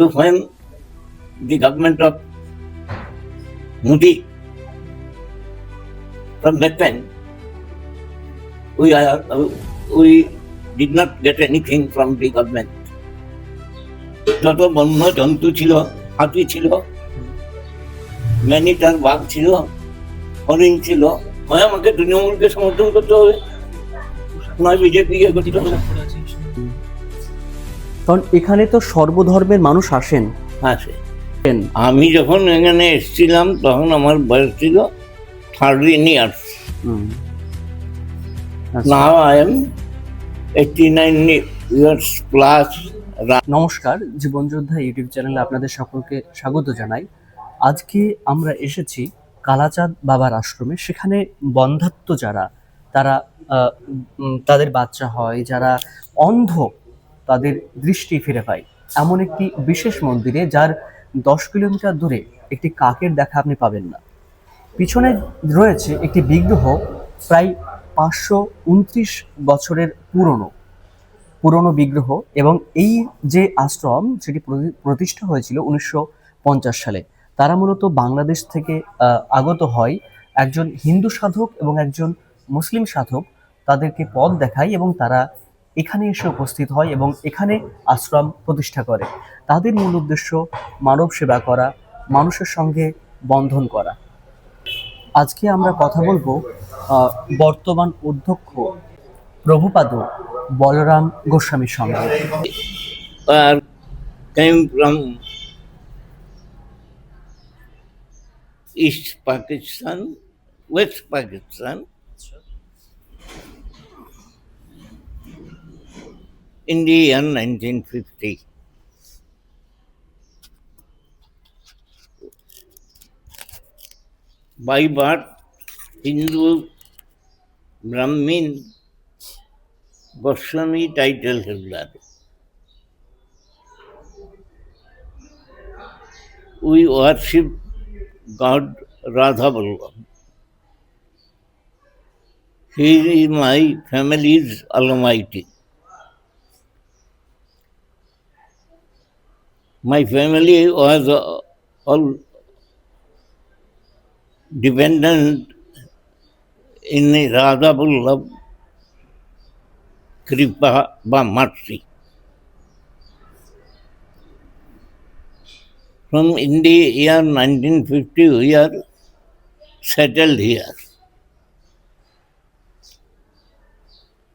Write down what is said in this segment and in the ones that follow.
to when the government of Modi from that time we are we did not get anything from the government. যত বন্য জন্তু ছিল হাতি ছিল ম্যানিটার বাঘ ছিল হরিণ ছিল হয় আমাকে তৃণমূলকে সমর্থন করতে হবে নয় বিজেপিকে করতে হবে কারণ এখানে তো সর্বধর্মের মানুষ আসেন। হ্যাঁ সে আমি যখন এখানে এসেছিলাম তখন আমার বয়স ছিল thirteen years. Now I am eighty nine years plus নমস্কার জীবনযোদ্ধা ইউটিউব চ্যানেলে আপনাদের সকলকে স্বাগত জানাই। আজকে আমরা এসেছি কালাচাঁদ বাবার আশ্রমে। সেখানে বন্ধাত্ম যারা তারা তাদের বাচ্চা হয় যারা অন্ধ তাদের দৃষ্টি ফিরে পায়। এমন একটি বিশেষ মন্দিরে যার দশ কিলোমিটার দূরে একটি কাকের দেখা আপনি পাবেন না। পিছনে রয়েছে একটি বিগ্রহ প্রায় পাঁচশো উনত্রিশ বছরের পুরনো। পুরনো বিগ্রহ এবং এই যে আশ্রম সেটি প্রতি- প্রতিষ্ঠা হয়েছিল উনিশশো পঞ্চাশ সালে। তারা মূলত বাংলাদেশ থেকে আগত হয় একজন হিন্দু সাধক এবং একজন মুসলিম সাধক। তাদেরকে পথ দেখায় এবং তারা এখানে এসে উপস্থিত হয় এবং এখানে আশ্রম প্রতিষ্ঠা করে। তাদের মূল উদ্দেশ্য মানব সেবা করা মানুষের সঙ্গে বন্ধন করা। আজকে আমরা কথা বলব বর্তমান অধ্যক্ষ প্রভুপাদ বলরাম গোস্বামীর সঙ্গে। আর Pakistan, West Pakistan, in the year 1950. By birth, Hindu, Brahmin, Goswami title holder. We worship God Radha Vallabh. He is my family's Almighty. My family was uh, all dependent in Radha Vallabh Kripa Ba mercy. From in year 1950, we are settled here.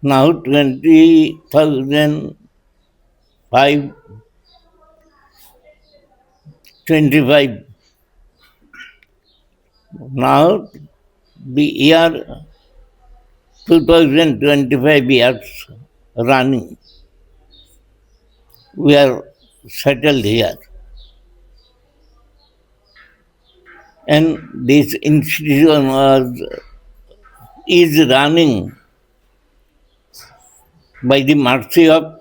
Now 20,005, 25. Now the year 2025 years running. We are settled here. And this institution was is running by the mercy of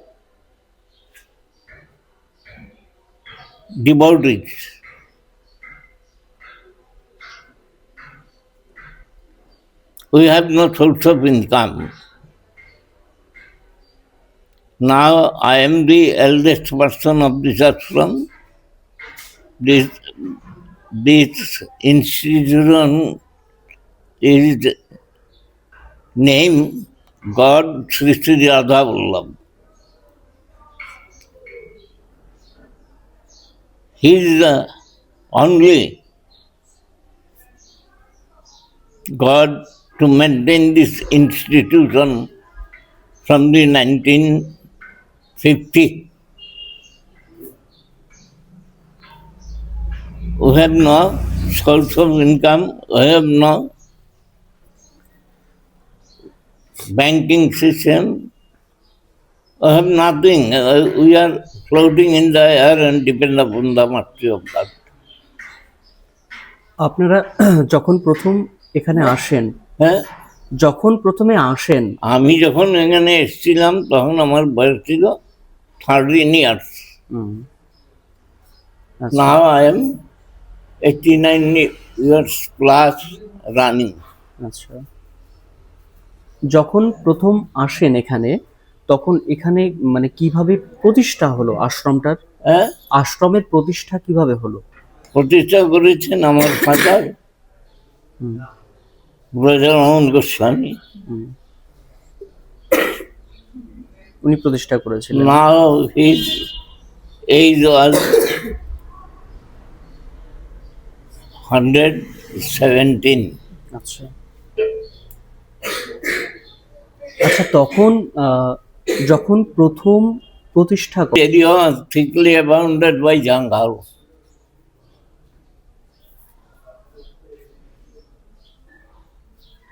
devotees. We have no source of income. Now I am the eldest person of this ashram. This this institution is named God Sri Sri Radha Vallabh. He is the only God to maintain this institution from the 1950. We have no source of income, we have no banking system, we have nothing. Uh, We are floating in the air and depend upon the mercy of God. আপনারা যখন প্রথম এখানে আসেন হ্যাঁ? যখন প্রথমে আসেন আমি যখন এখানে এসেছিলাম তখন আমার বয়স ছিল thirteen years hmm, now I am eighty nine years plus running আচ্ছা। যখন প্রথম আসেন এখানে তখন এখানে মানে কীভাবে প্রতিষ্ঠা হলো আশ্রমটার? হ্যাঁ? আশ্রমের প্রতিষ্ঠা কীভাবে হলো? প্রতিষ্ঠা করেছেন আমার ফাদার। হুম, ব্রজরমোহন গোস্বামী। উনি প্রতিষ্ঠা করেছিলেন। now his age was 117 আচ্ছা। আচ্ছা তখন আহ, যখন প্রথম প্রতিষ্ঠা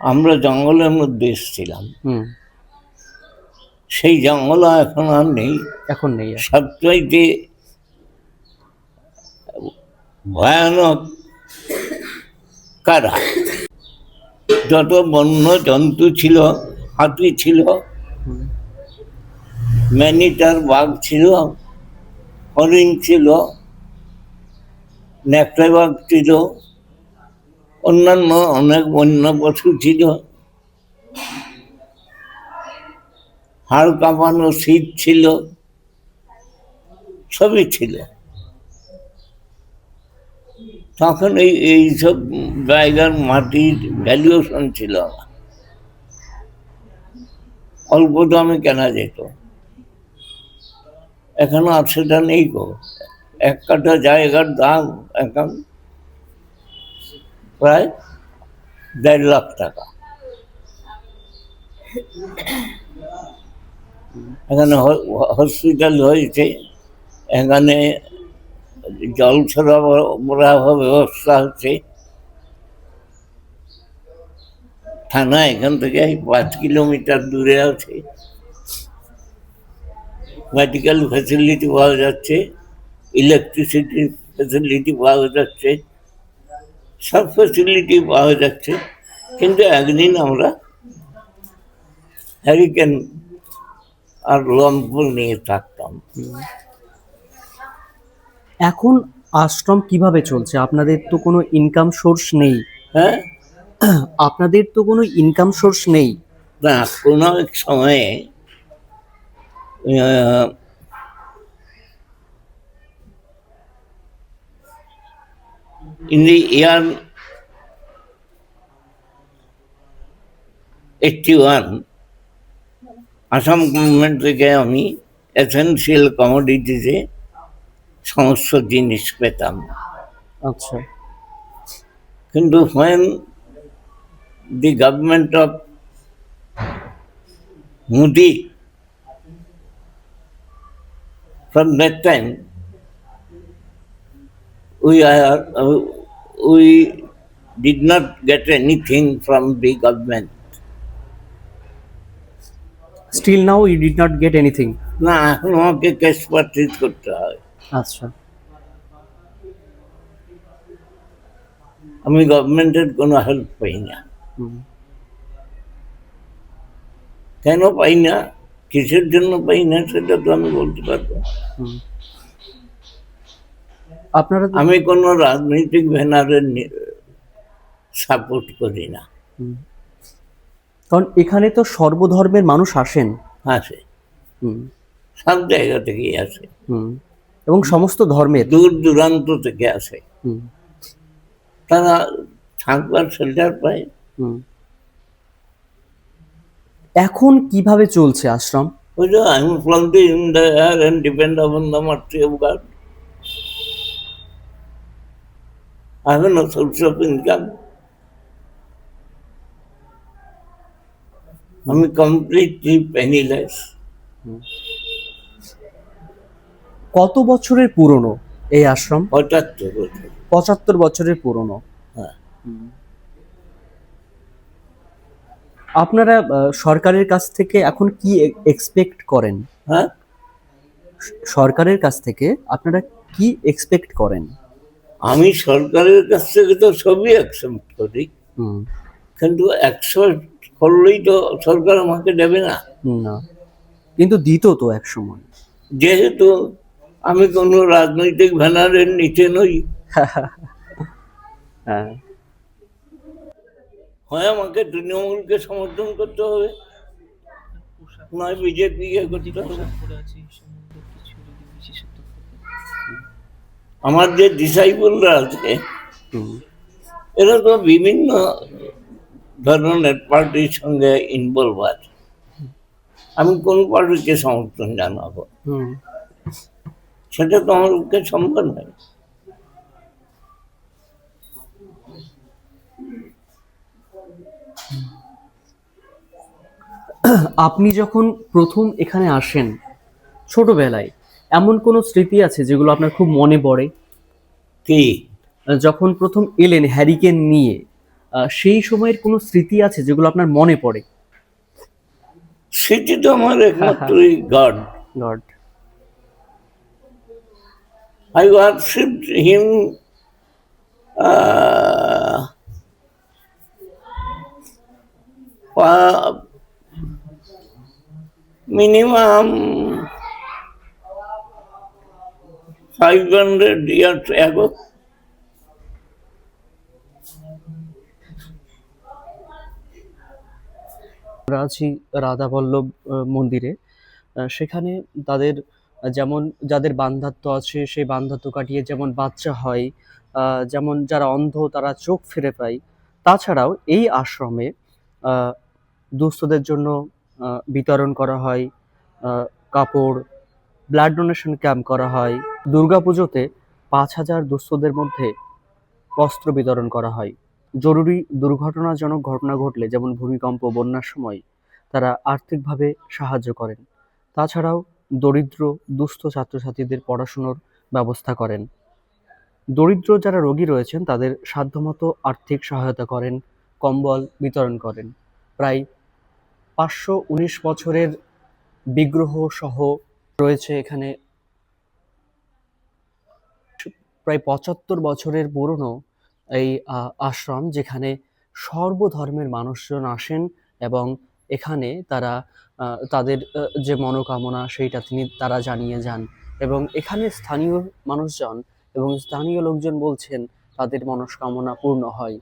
আমরা জঙ্গলের মধ্যে এসেছিলাম। হুম। সেই জঙ্গল এখন আর নেই। এখন নেই। সবচাইতে ভয়ানক কারা? যত বন্য জন্তু ছিল হাতি ছিল ম্যানিটার বাঘ ছিল, হরিণ ছিল ন্যাকড়া বাঘ ছিল, অন্যান্য অনেক বন্য পশু ছিল। হাড় কাঁপানো শীত ছিল, সবই ছিল। তখন এই এইসব জায়গার মাটির ভ্যালুয়েশন ছিল না। অল্প দামে কেনা যেত। এখনও আর সেটা নেই গো। এক কাঠা জায়গার দাম এখন প্রায় দেড় লাখ টাকা। এখানে হসপিটাল হয়েছে এখানে জল সরবরাহ ব্যবস্থা হচ্ছে। থানা এখান থেকে পাঁচ কিলোমিটার দূরে আছে। মেডিকেল ফ্যাসিলিটি পাওয়া যাচ্ছে ইলেকট্রিসিটি ফ্যাসিলিটি পাওয়া যাচ্ছে সব ফ্যাসিলিটি পাওয়া যাচ্ছে কিন্তু একদিন আমরা হ্যারিকেন আর লম্পুল নিয়ে থাকতাম। এখন আশ্রম কীভাবে চলছে? আপনাদের তো কোনো ইনকাম সোর্স নেই। হ্যাঁ? আপনাদের তো কোনো ইনকাম সোর্স নেই। না কোনো এক সময়ে in the year 81 Assam government থেকে আমি এসেন্সিয়াল কমোডিটিতে সমস্ত জিনিস পেতাম। আচ্ছা। কিন্তু when the government of Modi from that time we are uh, we did not get anything from the government. Still now you did not get anything না এখন আমাকে ক্যাশ পারচেজ করতে হয়। আচ্ছা। আমি গভর্নমেন্টের কোনো হেল্প পাই না। কেন পাই না? কিসের জন্য পাই না সেটা তো আমি বলতে পারব। আপনারা আমি কোনো রাজনৈতিক ব্যানারের সাপোর্ট করি না। কারণ এখানে তো সর্বধর্মের মানুষ আসেন। আসে। সব জায়গা থেকেই আসে। এবং সমস্ত ধর্মের। দূর দূরান্ত থেকে আসে। তারা থাকবার শেল্টার পায়। এখন কীভাবে চলছে ashram? I have no source of income. আমি কমপ্লিটলি পেনিলেস কত বছরের পুরনো এই আশ্রম? পঁচাত্তর বছর। পঁচাত্তর বছরের পুরনো। হ্যাঁ। আপনারা সরকারের কাছ থেকে এখন কি এক্সপেক্ট করেন? হ্যাঁ? সরকারের কাছ থেকে আপনারা কি এক্সপেক্ট করেন? আমি সরকারের কাছ থেকে তো সবই অ্যাকসেপ্ট করি। হুম, কিন্তু অ্যাকসেপ্ট করলেই তো সরকার আমাকে দেবে না। না। কিন্তু দিত তো এক সময় যেহেতু আমি কোনো রাজনৈতিক ব্যানারের নিচে নই। হ্যাঁ। হয় আমাকে তৃণমূলকে সমর্থন করতে হবে। নয় বিজেপিকে করতে হবে। আমার যে ডিসাইবলরা আছে এরা তো বিভিন্ন ধরনের পার্টির সঙ্গে ইনভলভ আছে। আমি কোন পার্টিকে সমর্থন জানাব। সেটা তো আমার পক্ষে সম্ভব নয়। আপনি যখন প্রথম এখানে আসেন ছোটবেলায় এমন কোনো স্মৃতি আছে যেগুলো আপনার খুব মনে পড়ে? কি? যখন প্রথম এলেন হ্যারিকেন নিয়ে সেই সময়ের কোনো স্মৃতি আছে যেগুলো আপনার মনে পড়ে? সেটি তো আমার একমাত্রই God. God. I worshipped him uh, for minimum 500 years ago. আমরা আছি রাধা বল্লভ মন্দিরে সেখানে তাদের যেমন, যাদের বান্ধাত্ব আছে, সেই বান্ধাত্ব কাটিয়ে যেমন বাচ্চা হয় যেমন যারা অন্ধ, তারা চোখ ফিরে পায় তাছাড়াও এই আশ্রমে দুস্থদের জন্য বিতরণ করা হয় কাপড় ব্লাড ডোনেশন ক্যাম্প করা হয়। দুর্গাপুজোতে পাঁচ হাজার দুস্থদের মধ্যে বস্ত্র বিতরণ করা হয়। জরুরি দুর্ঘটনাজনক ঘটনা ঘটলে, যেমন ভূমিকম্প, বন্যার সময়, তারা আর্থিকভাবে সাহায্য করেন। তাছাড়াও দরিদ্র, দুস্থ ছাত্রছাত্রীদের পড়াশুনোর ব্যবস্থা করেন। দরিদ্র যারা রোগী রয়েছেন, তাদের সাধ্যমতো আর্থিক সহায়তা করেন, কম্বল বিতরণ করেন। প্রায় পাঁচশো উনিশ বছরের বিগ্রহ সহ রয়েছে এখানে। প্রায় পঁচাত্তর বছরের পুরনো এই আশ্রম যেখানে সর্বধর্মের মানুষজন আসেন এবং এখানে তারা তাদের যে মনোকামনা সেইটা তিনি, তারা জানিয়ে যান এবং এখানে স্থানীয় মানুষজন এবং স্থানীয় লোকজন বলছেন তাদের মনস্কামনা পূর্ণ হয়।